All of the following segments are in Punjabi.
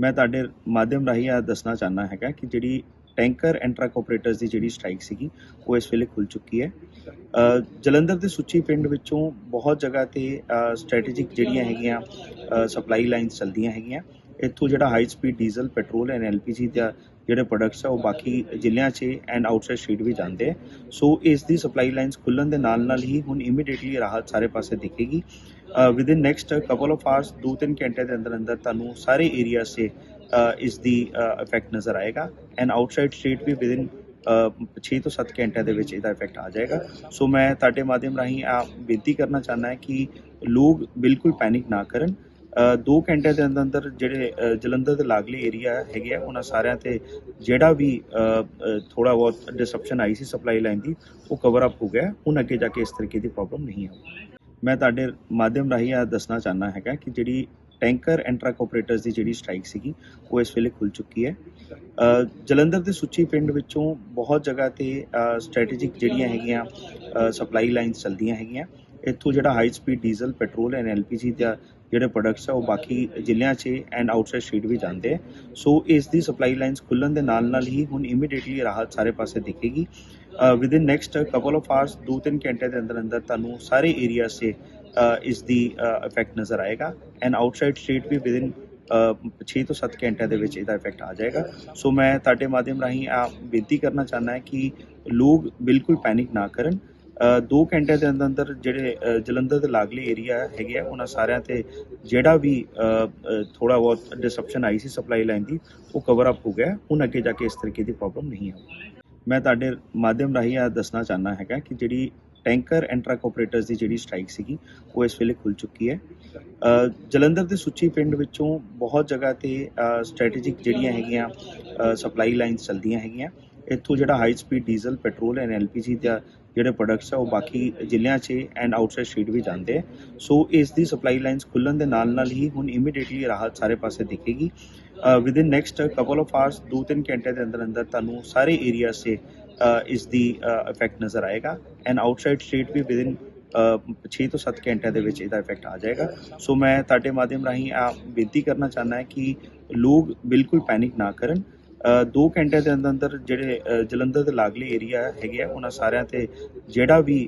ਮੈਂ ਤੁਹਾਡੇ ਮਾਧਿਅਮ ਰਾਹੀਂ ਇਹ ਦੱਸਣਾ ਚਾਹਨਾ ਹੈਗਾ ਕਿ ਜਿਹੜੀ ਟੈਂਕਰ ਐਂਡ ਟਰੱਕ ਆਪਰੇਟਰਸ ਦੀ ਜਿਹੜੀ ਸਟ੍ਰਾਈਕ ਸੀਗੀ, ਉਹ ਇਸ ਵੇਲੇ ਖੁੱਲ ਚੁੱਕੀ ਹੈ। ਜਲੰਧਰ ਦੇ ਸੁੱਚੀ ਪਿੰਡ ਵਿੱਚੋਂ ਬਹੁਤ ਜਗ੍ਹਾ ਤੇ ਸਟ੍ਰੈਟੇਜਿਕ ਜਿਹੜੀਆਂ ਹੈਗੀਆਂ ਸਪਲਾਈ ਲਾਈਨਸ ਚੱਲਦੀਆਂ ਹੈਗੀਆਂ। ਇੱਥੋਂ ਜਿਹੜਾ high speed diesel petrol and LPG ਦਾ ਜਿਹੜੇ ਪ੍ਰੋਡਕਟਸ ਆ, ਉਹ ਬਾਕੀ ਜ਼ਿਲ੍ਹਿਆਂ 'ਚ ਐਂਡ ਆਊਟਸਾਈਡ ਸਟੇਟ ਵੀ ਜਾਂਦੇ ਆ। ਸੋ ਇਸ ਦੀ ਸਪਲਾਈ ਲਾਈਨਸ ਖੁੱਲਣ ਦੇ ਨਾਲ ਨਾਲ ਹੀ ਹੁਣ ਇਮੀਡੀਏਟਲੀ ਰਾਹਤ ਸਾਰੇ ਪਾਸੇ ਦਿਖੇਗੀ। Within next couple of hours 2-3 ਘੰਟੇ ਦੇ ਅੰਦਰ ਅੰਦਰ ਤੁਹਾਨੂੰ ਸਾਰੇ ਏਰੀਆ 'ਚ ਇਸ ਦੀ ਇਫੈਕਟ ਨਜ਼ਰ ਆਏਗਾ। ਐਂਡ ਆਊਟਸਾਈਡ ਸਟੇਟ ਵੀ ਵਿਦ ਇਨ 6 ਤੋਂ 7 ਘੰਟਿਆਂ ਦੇ ਵਿੱਚ ਇਹਦਾ ਇਫੈਕਟ ਆ ਜਾਏਗਾ। ਸੋ ਮੈਂ ਤੁਹਾਡੇ ਮਾਧਿਅਮ ਰਾਹੀਂ ਆ ਬੇਨਤੀ ਕਰਨਾ ਚਾਹੁੰਦਾ ਹਾਂ ਕਿ ਲੋਕ ਬਿਲਕੁਲ ਪੈਨਿਕ ਨਾ ਕਰਨ। ਅ, ਦੋ ਘੰਟੇ ਦੇ ਅੰਦਰ ਅੰਦਰ ਜਿਹੜੇ ਜਲੰਧਰ ਦੇ ਲਾਗਲੇ ਏਰੀਆ ਹੈਗੇ ਆ ਉਹਨਾਂ ਸਾਰਿਆਂ ਤੇ ਜਿਹੜਾ ਵੀ ਥੋੜਾ ਬਹੁਤ ਡਿਸਰਪਸ਼ਨ ਆਈ ਸੀ ਸਪਲਾਈ ਲਾਈਨ ਦੀ ਉਹ ਕਵਰ ਅਪ ਹੋ ਗਿਆ। ਹੁਣ ਅੱਗੇ ਜਾ ਕੇ ਇਸ ਤਰੀਕੇ ਦੀ ਪ੍ਰੋਬਲਮ ਨਹੀਂ ਆਊਗੀ। ਮੈਂ ਤੁਹਾਡੇ ਮਾਧਿਅਮ ਰਾਹੀਂ ਇਹ ਦੱਸਣਾ ਚਾਹਨਾ ਹੈਗਾ ਕਿ ਜਿਹੜੀ ਟੈਂਕਰ ਐਂਡ ਟਰੱਕ ਆਪਰੇਟਰਸ ਦੀ ਜਿਹੜੀ ਸਟ੍ਰਾਈਕ ਸੀਗੀ, ਉਹ ਇਸ ਵੇਲੇ ਖੁੱਲ ਚੁੱਕੀ ਹੈ। ਜਲੰਧਰ ਦੇ ਸੁੱਚੀ ਪਿੰਡ ਵਿੱਚੋਂ ਬਹੁਤ ਜਗ੍ਹਾ ਤੇ ਸਟ੍ਰੈਟੇਜਿਕ ਜਿਹੜੀਆਂ ਹੈਗੀਆਂ ਸਪਲਾਈ ਲਾਈਨਸ ਚੱਲਦੀਆਂ ਹੈਗੀਆਂ। ਇੱਥੋਂ ਜਿਹੜਾ high speed diesel petrol and LPG ਦਾ ਜਿਹੜੇ ਪ੍ਰੋਡਕਟਸ ਆ ਉਹ ਬਾਕੀ ਜ਼ਿਲ੍ਹਿਆਂ 'ਚ ਐਂਡ ਆਊਟਸਾਈਡ ਸਟੇਟ ਵੀ ਜਾਂਦੇ ਆ। ਸੋ ਇਸ ਦੀ ਸਪਲਾਈ ਲਾਈਨਸ ਖੁੱਲਣ ਦੇ ਨਾਲ ਨਾਲ ਹੀ ਹੁਣ ਇਮੀਡੀਏਟਲੀ ਰਾਹਤ ਸਾਰੇ ਪਾਸੇ ਦਿਖੇਗੀ। Within next couple of hours 2-3 ਘੰਟੇ ਦੇ ਅੰਦਰ ਅੰਦਰ ਤੁਹਾਨੂੰ ਸਾਰੇ ਏਰੀਆ 'ਚ ਅ, ਇਸ ਦੀ ਇਫੈਕਟ ਨਜ਼ਰ ਆਏਗਾ। ਐਂਡ ਆਊਟਸਾਈਡ ਸਟੇਟ ਵੀ ਵਿਦ ਇਨ 6 ਤੋਂ 7 ਘੰਟਿਆਂ ਦੇ ਵਿੱਚ ਇਹਦਾ ਇਫੈਕਟ ਆ ਜਾਏਗਾ। ਸੋ ਮੈਂ ਤੁਹਾਡੇ ਮਾਧਿਅਮ ਰਾਹੀਂ ਆ ਬੇਨਤੀ ਕਰਨਾ ਚਾਹੁੰਦਾ ਹਾਂ ਕਿ ਲੋਕ ਬਿਲਕੁਲ ਪੈਨਿਕ ਨਾ ਕਰਨ। ਅ, ਦੋ ਘੰਟੇ ਦੇ ਅੰਦਰ ਅੰਦਰ ਜਿਹੜੇ ਜਲੰਧਰ ਦੇ ਲਾਗਲੇ ਏਰੀਆ ਹੈਗੇ ਆ ਉਹਨਾਂ ਸਾਰਿਆਂ ਤੇ ਜਿਹੜਾ ਵੀ ਥੋੜਾ ਬਹੁਤ ਡਿਸਰਪਸ਼ਨ ਆਈ ਸੀ ਸਪਲਾਈ ਲਾਈਨ ਦੀ ਉਹ ਕਵਰ ਅਪ ਹੋ ਗਿਆ। ਹੁਣ ਅੱਗੇ ਜਾ ਕੇ ਇਸ ਤਰੀਕੇ ਦੀ ਪ੍ਰੋਬਲਮ ਨਹੀਂ ਆਊਗੀ ਮੈਂ ਤੁਹਾਡੇ ਮਾਧਿਅਮ ਰਾਹੀਂ ਇਹ ਦੱਸਣਾ ਚਾਹਨਾ ਹੈਗਾ ਕਿ ਜਿਹੜੀ ਟੈਂਕਰ ਐਂਡ ਟਰੱਕ ਆਪਰੇਟਰਸ ਦੀ ਜਿਹੜੀ ਸਟ੍ਰਾਈਕ ਸੀਗੀ ਉਹ ਇਸ ਵੇਲੇ ਖੁੱਲ ਚੁੱਕੀ ਹੈ। ਜਲੰਧਰ ਦੇ ਸੁੱਚੀ ਪਿੰਡ ਵਿੱਚੋਂ ਬਹੁਤ ਜਗ੍ਹਾ ਤੇ ਸਟ੍ਰੈਟੇਜਿਕ ਜਿਹੜੀਆਂ ਹੈਗੀਆਂ ਸਪਲਾਈ ਲਾਈਨਸ ਚੱਲਦੀਆਂ ਹੈਗੀਆਂ। ਇੱਥੋਂ ਜਿਹੜਾ high speed diesel petrol and LPG ਦਾ ਜਿਹੜੇ ਪ੍ਰੋਡਕਟਸ ਆ ਉਹ ਬਾਕੀ ਜ਼ਿਲ੍ਹਿਆਂ 'ਚ ਐਂਡ ਆਊਟਸਾਈਡ ਸਟੇਟ ਵੀ ਜਾਂਦੇ ਆ। ਸੋ ਇਸ ਦੀ ਸਪਲਾਈ ਲਾਈਨਸ ਖੁੱਲਣ ਦੇ ਨਾਲ ਨਾਲ ਹੀ ਹੁਣ ਇਮੀਡੀਏਟਲੀ ਰਾਹਤ ਸਾਰੇ ਪਾਸੇ ਦਿਖੇਗੀ। Within next couple of hours 2-3 ਘੰਟੇ ਦੇ ਅੰਦਰ ਅੰਦਰ ਤੁਹਾਨੂੰ ਸਾਰੇ ਏਰੀਆ 'ਚ ਅ, ਇਸ ਦੀ ਇਫੈਕਟ ਨਜ਼ਰ ਆਏਗਾ। ਐਂਡ ਆਊਟਸਾਈਡ ਸਟੇਟ ਵੀ ਵਿਦ ਇਨ 6 ਤੋਂ 7 ਘੰਟਿਆਂ ਦੇ ਵਿੱਚ ਇਹਦਾ ਇਫੈਕਟ ਆ ਜਾਏਗਾ। ਸੋ ਮੈਂ ਤੁਹਾਡੇ ਮਾਧਿਅਮ ਰਾਹੀਂ ਆ ਬੇਨਤੀ ਕਰਨਾ ਚਾਹੁੰਦਾ ਹਾਂ ਕਿ ਲੋਕ ਬਿਲਕੁਲ ਪੈਨਿਕ ਨਾ ਕਰਨ। ਅ, ਦੋ ਘੰਟੇ ਦੇ ਅੰਦਰ ਅੰਦਰ ਜਿਹੜੇ ਜਲੰਧਰ ਦੇ ਲਾਗਲੇ ਏਰੀਆ ਹੈਗੇ ਆ ਉਹਨਾਂ ਸਾਰਿਆਂ ਤੇ ਜਿਹੜਾ ਵੀ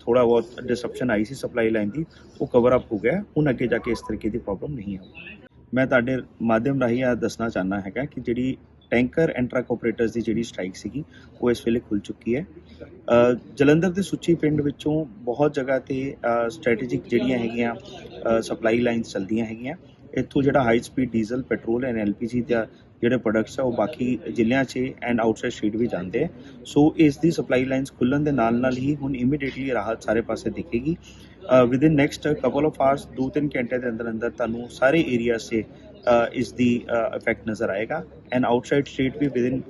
ਥੋੜਾ ਬਹੁਤ ਡਿਸਰਪਸ਼ਨ ਆਈ ਸੀ ਸਪਲਾਈ ਲਾਈਨ ਦੀ ਉਹ ਕਵਰ ਅਪ ਹੋ ਗਿਆ। ਹੁਣ ਅੱਗੇ ਜਾ ਕੇ ਇਸ ਤਰੀਕੇ ਦੀ ਪ੍ਰੋਬਲਮ ਨਹੀਂ ਆਊਗੀ ਮੈਂ ਤੁਹਾਡੇ ਮਾਧਿਅਮ ਰਾਹੀਂ ਇਹ ਦੱਸਣਾ ਚਾਹਨਾ ਹੈਗਾ ਕਿ ਜਿਹੜੀ ਟੈਂਕਰ ਐਂਡ ਟਰੱਕ ਆਪਰੇਟਰਸ ਦੀ ਜਿਹੜੀ ਸਟ੍ਰਾਈਕ ਸੀਗੀ ਉਹ ਇਸ ਵੇਲੇ ਖੁੱਲ ਚੁੱਕੀ ਹੈ। ਜਲੰਧਰ ਦੇ ਸੁੱਚੀ ਪਿੰਡ ਵਿੱਚੋਂ ਬਹੁਤ ਜਗ੍ਹਾ ਤੇ ਸਟ੍ਰੈਟੇਜਿਕ ਜਿਹੜੀਆਂ ਹੈਗੀਆਂ ਸਪਲਾਈ ਲਾਈਨਸ ਚੱਲਦੀਆਂ ਹੈਗੀਆਂ। ਇੱਥੋਂ ਜਿਹੜਾ high speed diesel petrol and LPG ਦਾ ਜਿਹੜੇ ਪ੍ਰੋਡਕਟਸ ਆ ਉਹ ਬਾਕੀ ਜ਼ਿਲ੍ਹਿਆਂ 'ਚ ਐਂਡ ਆਊਟਸਾਈਡ ਸਟੇਟ ਵੀ ਜਾਂਦੇ ਆ। ਸੋ ਇਸ ਦੀ ਸਪਲਾਈ ਲਾਈਨਸ ਖੁੱਲਣ ਦੇ ਨਾਲ ਨਾਲ ਹੀ ਹੁਣ ਇਮੀਡੀਏਟਲੀ ਰਾਹਤ ਸਾਰੇ ਪਾਸੇ ਦਿਖੇਗੀ। Within next couple of hours 2-3 ਘੰਟੇ ਦੇ ਅੰਦਰ ਅੰਦਰ ਤੁਹਾਨੂੰ ਸਾਰੇ ਏਰੀਆ 'ਚ ਅ, ਇਸ ਦੀ ਇਫੈਕਟ ਨਜ਼ਰ ਆਏਗਾ। ਐਂਡ ਆਊਟਸਾਈਡ ਸਟੇਟ ਵੀ ਵਿਦ ਇਨ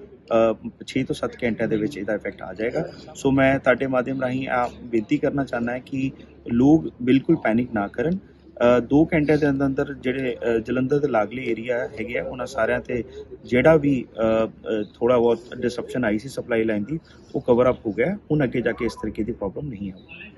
6 ਤੋਂ 7 ਘੰਟਿਆਂ ਦੇ ਵਿੱਚ ਇਹਦਾ ਇਫੈਕਟ ਆ ਜਾਏਗਾ। ਸੋ ਮੈਂ ਤੁਹਾਡੇ ਮਾਧਿਅਮ ਰਾਹੀਂ ਆ ਬੇਨਤੀ ਕਰਨਾ ਚਾਹੁੰਦਾ ਹਾਂ ਕਿ ਲੋਕ ਬਿਲਕੁਲ ਪੈਨਿਕ ਨਾ ਕਰਨ। ਅ, ਦੋ ਘੰਟੇ ਦੇ ਅੰਦਰ ਅੰਦਰ ਜਿਹੜੇ ਜਲੰਧਰ ਦੇ ਲਾਗਲੇ ਏਰੀਆ ਹੈਗੇ ਆ ਉਹਨਾਂ ਸਾਰਿਆਂ ਤੇ ਜਿਹੜਾ ਵੀ ਥੋੜਾ ਬਹੁਤ ਡਿਸਰਪਸ਼ਨ ਆਈ ਸੀ ਸਪਲਾਈ ਲਾਈਨ ਦੀ ਉਹ ਕਵਰ ਅਪ ਹੋ ਗਿਆ। ਹੁਣ ਅੱਗੇ ਜਾ ਕੇ ਇਸ ਤਰੀਕੇ ਦੀ ਪ੍ਰੋਬਲਮ ਨਹੀਂ ਆਊਗੀ